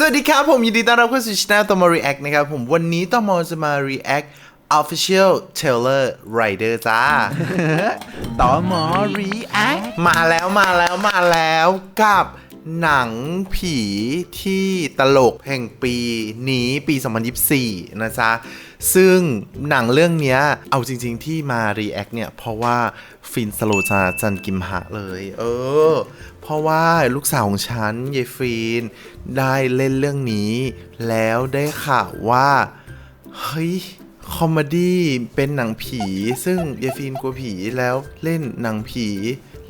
สวัสดีครับ ผมยินดีต้อนรับเข้าสู่ช่องตอม React นะครับ ผมวันนี้ตอมจะมา React Official Trailer Rider จ้า ตอม React มาแล้วมาแล้วมาแล้วกับ หนังผีที่ตลกแห่งปีนี้ปี 2024 นะจ๊ะ ซึ่งหนังเรื่องนี้เอาจริง ๆ ที่มา React เนี่ย เพราะว่าฟินสโลจาจันกิมหะเลย เออ เพราะว่าลูกสาวของฉันเยายฟีนได้เล่นเรื่องนี้ แล้วได้ข่าวว่า เฮ้ย คอมเมดี้เป็นหนังผี ซึ่งเยาฟีนกลัวผีแล้วเล่นหนังผี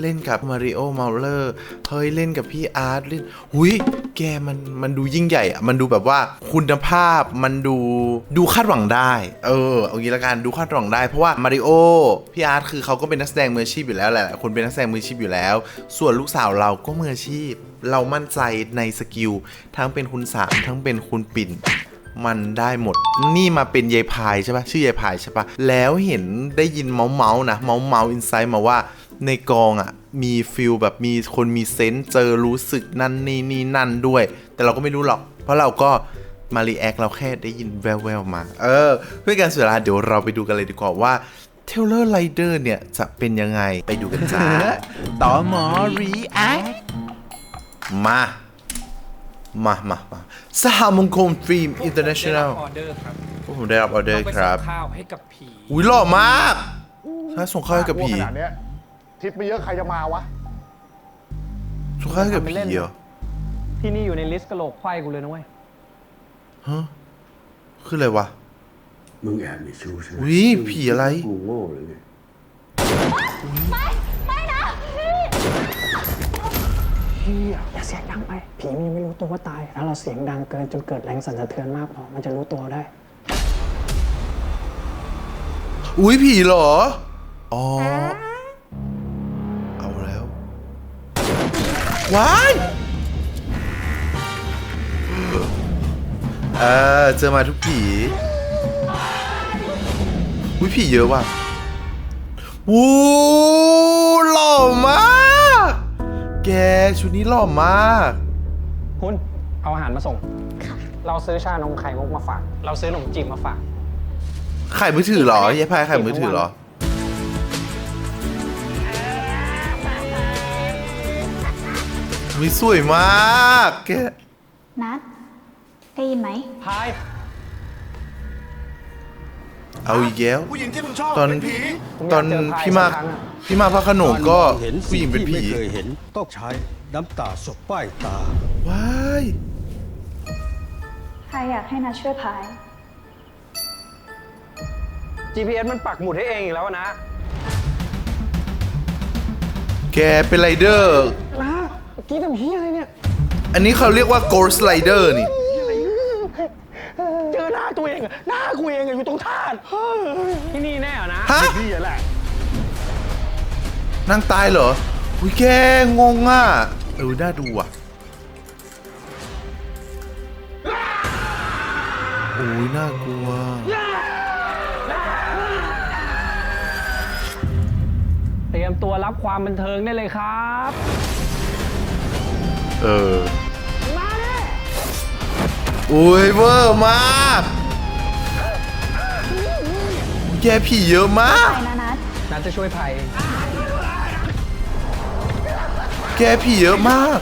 เล่นกับมาริโอเมาเลอร์เฮ้ยเล่นกับพี่อาร์ตเล่นหุยแกมันมันดูยิ่งใหญ่อะมันดูแบบว่าคุณภาพมันดูดูคาดหวังได้ เออเอางี้ละกันดูคาดหวังได้เพราะว่ามาริโอพี่อาร์ตคือเขาก็เป็นนักแสดงมืออาชีพอยู่แล้วแหละคนเป็นนักแสดงมืออาชีพอยู่แล้ว ส่วนลูกสาวเราก็มืออาชีพ เรามั่นใจในสกิลทั้งเป็นคุณสามทั้งเป็นคุณปิ่น มันได้หมด นี่มาเป็นยายพายใช่ปะชื่อยายพายใช่ปะแล้วเห็นได้ยินเมาส์เมาส์นะเมาส์เมาส์อินไซด์มาว่าในกองอะมีฟิลแบบมีคนมีเซนส์เจอรู้สึกนั่นนี่นี่นั่นด้วย แต่เราก็ไม่รู้หรอก เพราะเราก็มารีแอคเราแค่ได้ยินแววๆมา เออ เพื่อการเสียเวลาเดี๋ยวเราไปดูกันเลยดีกว่าว่าเทเลอร์ไ i เดอร์เนี่ยจะเป็นยังไงไปดูกันจ้าต่อหมอรีแอคมา มามามาสหมงคลฟิล์มอินเตอร์เนชั่นแนลออเดอร์ครับผมได้รับออเดอร์ไปคส่รับงข้าวให้กับผีอุ้ยหล่อมากถ้าส่งข้าวให้กับผีขนาดเนี้ยทิปไม่เยอะใครจะมาวะ ส่งข้าวให้กับผีเหรอที่นี่อยู่ในลิสต์กระโหลกไขว้กูเลยนะเว้ย ฮะคืออะไรวะ มึงแอบมีชู้ใช่ไหมอุ๊ยผีอะไร กูโง่หรือไง อย่าเสียงดังไป ผีมันยังไม่รู้ตัวว่าตาย ถ้าเราเสียงดังเกินจนเกิดแรงสั่นสะเทือนมากพอมันจะรู้ตัวได้ อุ้ยผีเหรอ อ๋อ เอาแล้วว้ายเออเจอมาทุกผี อุ้ยผีเยอะว่ะวู้หล่อมาก แกชุดนี้หล่อมากคุณเอาอาหารมาส่ง เราซื้อชานมไข่มุกมาฝาก เราซื้อขนมจีบมาฝากไข่มือถือเหรอยายพายไข่มือถือเหรอวิสวยมากแก นัดได้ยินไหมพาย เอาอีกแล้วผู้หญิงที่มึงชอบตอนเป็นผีตอนพี่มากพี่มากพระโขนงก็เห็นผู้หญิงเป็นผีสิ่ที่ไม่เคยเห็นต้องใช้น้ำตาศพป้ายตาว้ายใครอยากให้นัดช่วยพาย GPS มันปักหมุดให้เองอีกแล้วนะ แกเป็นไรเดอร์นะเมื่อกี้ทำเฮียอะไรเนี่ย อันนี้เขาเรียกว่า Ghost Rider นี่เจอหน้า ตัวเองอะหน้ากูเองอะอยู่ตรงท่าดที่นี่แน่เหรอนะ ฮะพี่แหละนั่งตายเหรออุ้ยแกงงอะเออน่าดูอะโอ้ยน่ากลัวเตรียมตัวรับความบันเทิงได้เลยครับ เออ อุ้ยเวอร์มากแกผีเยอะมาก ไปนะนัดนัดจะช่วยพายเองแกผีเยอะมาก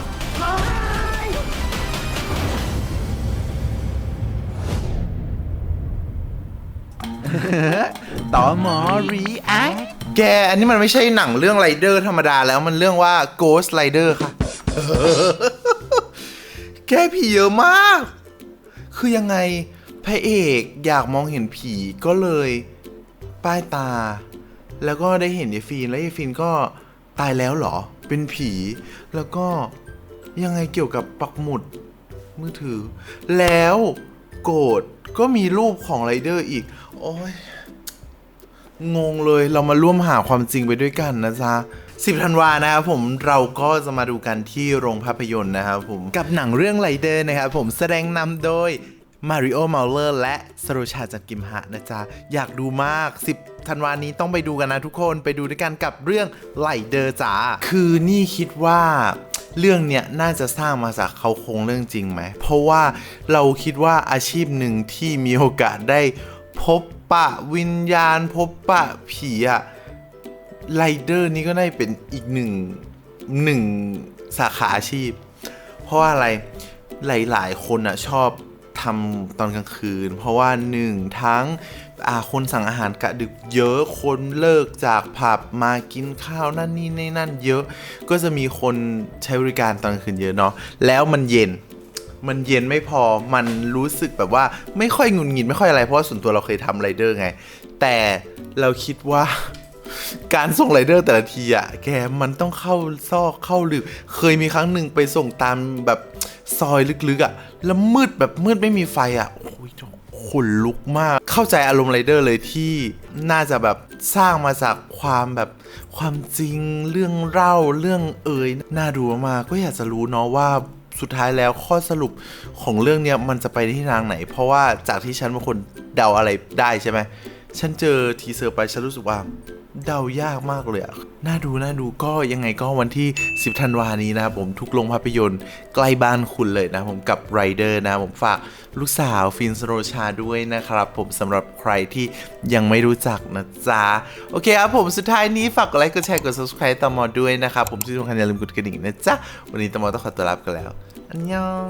ต่อหมอรีแอคแกอันนี้มันไม่ใช่หนังเรื่องไรเดอร์ธรรมดาแล้วมันเรื่องว่า Ghost Rider ค่ะ แกผีเยอะมาก คือยังไงพระเอกอยากมองเห็นผีก็เลยป้ายตา แล้วก็ได้เห็นยายฟีนแล้วยายฟีนก็ตายแล้วเหรอ เป็นผี แล้วก็ยังไงเกี่ยวกับปักหมุดมือถือ แล้วโกรธก็มีรูปของไรเดอร์อีก โอ้ยงงเลยเรามาร่วมหาความจริงไปด้วยกันนะจ๊ะ 10ธันวานะครับผมเราก็จะมาดูกันที่โรงภาพยนตร์นะครับผมกับหนังเรื่องไรเดอร์นะครับผมแสดงนำโดยมาริโอเมาเลอร์และสโรชาจักกิมหะนะจ๊ะ อยากดูมาก 10ธันวานี้ต้องไปดูกันนะทุกคนไปดูด้วยกันกับเรื่องไรเดอร์จ้าคือนี่คิดว่าเรื่องเนี้ยน่าจะสร้างมาจากเขาโครงเรื่องจริงไหม เพราะว่าเราคิดว่าอาชีพหนึ่งที่มีโอกาสได้พบปะวิญญาณพบปะผีอะ ไรเดอร์นี่ก็ได้เป็นอีกหนึ่งหนึ่งสาขาอาชีพ เพราะว่าอะไรหลาย ๆ คนอะชอบทำตอนกลางคืน เพราะว่าหนึ่งทั้งอาคนสั่งอาหารกะดึกเยอะคนเลิกจากผับมากินข้าวนั่นนี่นี่นั่นเยอะ ก็จะมีคนใช้บริการตอนกลางคืนเยอะเนาะแล้วมันเย็นมันเย็นไม่พอมันรู้สึกแบบว่าไม่ค่อยงุนงิดไม่ค่อยอะไรเพราะว่าส่วนตัวเราเคยทำไรเดอร์ไง แต่เราคิดว่า การส่งไรเดอร์แต่ละทีอะแกมันต้องเข้าซอกเข้าลืบเคยมีครั้งหนึ่งไปส่งตามแบบซอยลึกๆอะแล้วมืดแบบมืดไม่มีไฟอะโอ้ยขนลุกมาก เข้าใจอารมณ์ไรเดอร์เลยที่น่าจะแบบสร้างมาจากความแบบความจริงเรื่องเล่าเรื่องเอ่ยน่าดูมากๆก็อยากจะรู้เนาะว่าสุดท้ายแล้วข้อสรุปของเรื่องเนี้ยมันจะไปที่ทางไหน เพราะว่าจากที่ฉันเป็นคนเดาอะไรได้ใช่ไหมฉันเจอทีเซอร์ไปฉันรู้สึกว่า เดายากมากเลยอะน่าดูน่าดูก็ยังไงก็วันที่ 10 ธันวานี้นะครับผมทุกโรงภาพยนตร์ใกล้บ้านคุณเลยนะผมกับไรเดอร์นะผมฝากลูกสาวฟินสโรชาด้วยนะครับผมสำหรับใครที่ยังไม่รู้จักนะจ๊ะ โอเคครับผมสุดท้ายนี้ฝากกดไลค์กดแชร์กด subscribe ตอมอด้วยนะครับผมที่สำคัญอย่าลืมกดกระดิ่งนะจ๊ะ วันนี้ตอมอต้องขอตัวลาไปกันแล้ว อันยอง